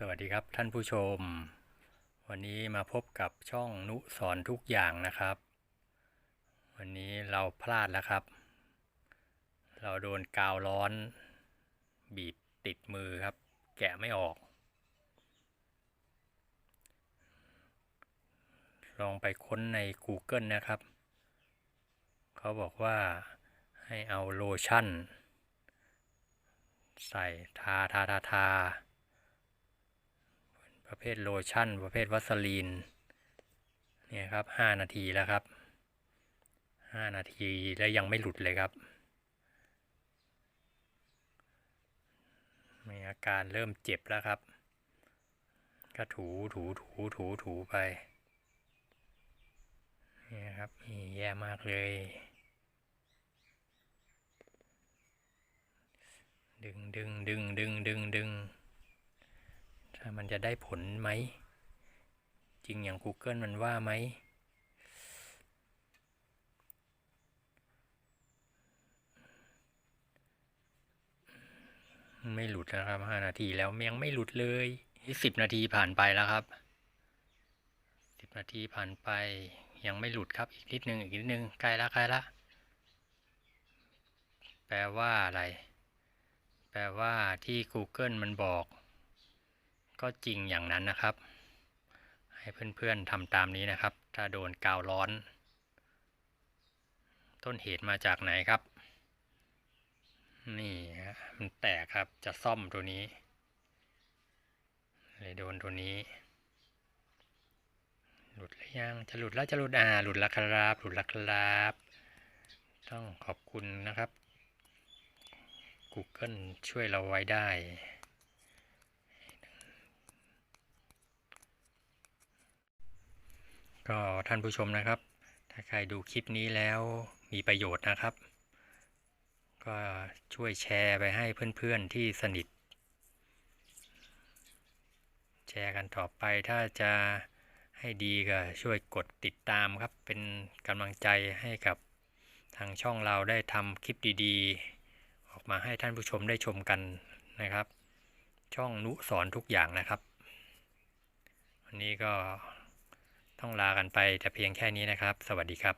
สวัสดีครับท่านผู้ชม วันนี้มาพบกับช่องนุสอนทุกอย่างนะครับ วันนี้เราพลาดแล้วครับ เราโดนกาวร้อน บีบติดมือครับ แกะไม่ออก ลองไปค้นใน Google นะครับ เขาบอกว่าให้เอาโลชั่น ใส่ทาทาทาทา ประเภทโลชั่น ประเภทวัสลีนเนี่ยครับห้านาทีแล้วครับห้านาทีแล้วยังไม่หลุดเลยครับ มีอาการเริ่มเจ็บแล้วครับ ก็ถูถูถูถูถูไปนี่ครับนี่แย่มากเลย ดึงดึงดึงดึงดึงดึง มันจะได้ผลไหม จริงอย่าง Google มันว่าไหม ไม่หลุดนะครับห้านาทีแล้วยังไม่หลุดเลยสิบนาทีผ่านไปแล้วครับสิบนาทีผ่านไป ยังไม่หลุดครับอีกนิดนึงอีกนิดนึงใกล้ละใกล้ละแปลว่าอะไร แปลว่าที่ Google มันบอก ก็จริงอย่างนั้นนะครับ ให้เพื่อนๆทำตามนี้นะครับ ถ้าโดนกาวร้อน ต้นเหตุมาจากไหนครับ นี่ฮะมันแตกครับจะซ่อมตัวนี้เลยโดนตัวนี้ หลุดหรือยังจะหลุดแล้วจะหลุดอ่าหลุดล้วครับ หลุดล้วครับ ต้องขอบคุณนะครับ Google ช่วยเราไว้ได้ ก็ท่านผู้ชมนะครับ ถ้าใครดูคลิปนี้แล้วมีประโยชน์นะครับ ก็ช่วยแชร์ไปให้เพื่อนๆที่สนิท แชร์กันต่อไปถ้าจะให้ดีก็ช่วยกดติดตามครับ เป็นกำลังใจให้กับทางช่องเราได้ทำคลิปดีๆ ออกมาให้ท่านผู้ชมได้ชมกันนะครับ ช่องนุสอนทุกอย่างนะครับ วันนี้ก็ ต้องลากันไปแต่เพียงแค่นี้นะครับ สวัสดีครับ